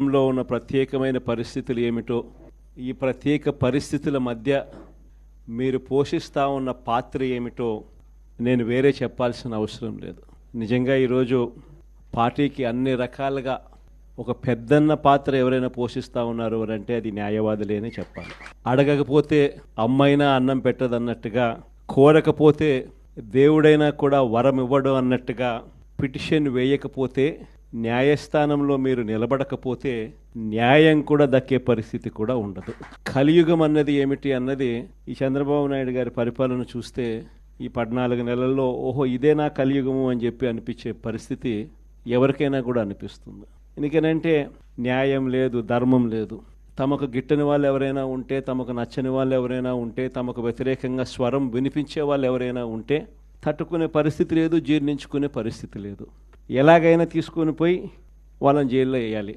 లో ఉన్న ప్రత్యేకమైన పరిస్థితులు ఏమిటో ఈ ప్రత్యేక పరిస్థితుల మధ్య మీరు పోషిస్తూ ఉన్న పాత్ర ఏమిటో నేను వేరే చెప్పాల్సిన అవసరం లేదు. నిజంగా ఈరోజు పార్టీకి అన్ని రకాలుగా ఒక పెద్దన్న పాత్ర ఎవరైనా పోషిస్తూ ఉన్నారు అని అంటే అది న్యాయవాదులేనే చెప్పాలి. అడగకపోతే అమ్మైనా అన్నం పెట్టదన్నట్టుగా కోరకపోతే దేవుడైనా కూడా వరం ఇవ్వడు అన్నట్టుగా పిటిషన్ వేయకపోతే న్యాయస్థానంలో మీరు నిలబడకపోతే న్యాయం కూడా దక్కే పరిస్థితి కూడా ఉండదు. కలియుగం అన్నది ఏమిటి అన్నది ఈ చంద్రబాబు నాయుడు గారి పరిపాలన చూస్తే ఈ పద్నాలుగు నెలల్లో ఓహో ఇదే నా కలియుగము అని చెప్పి అనిపించే పరిస్థితి ఎవరికైనా కూడా అనిపిస్తుంది. ఎందుకనంటే న్యాయం లేదు ధర్మం లేదు. తమకు గిట్టని వాళ్ళు ఎవరైనా ఉంటే తమకు నచ్చని వాళ్ళు ఎవరైనా ఉంటే తమకు వ్యతిరేకంగా స్వరం వినిపించే వాళ్ళు ఎవరైనా ఉంటే తట్టుకునే పరిస్థితి లేదు జీర్ణించుకునే పరిస్థితి లేదు. ఎలాగైనా తీసుకొని పోయి వాళ్ళని జైల్లో వేయాలి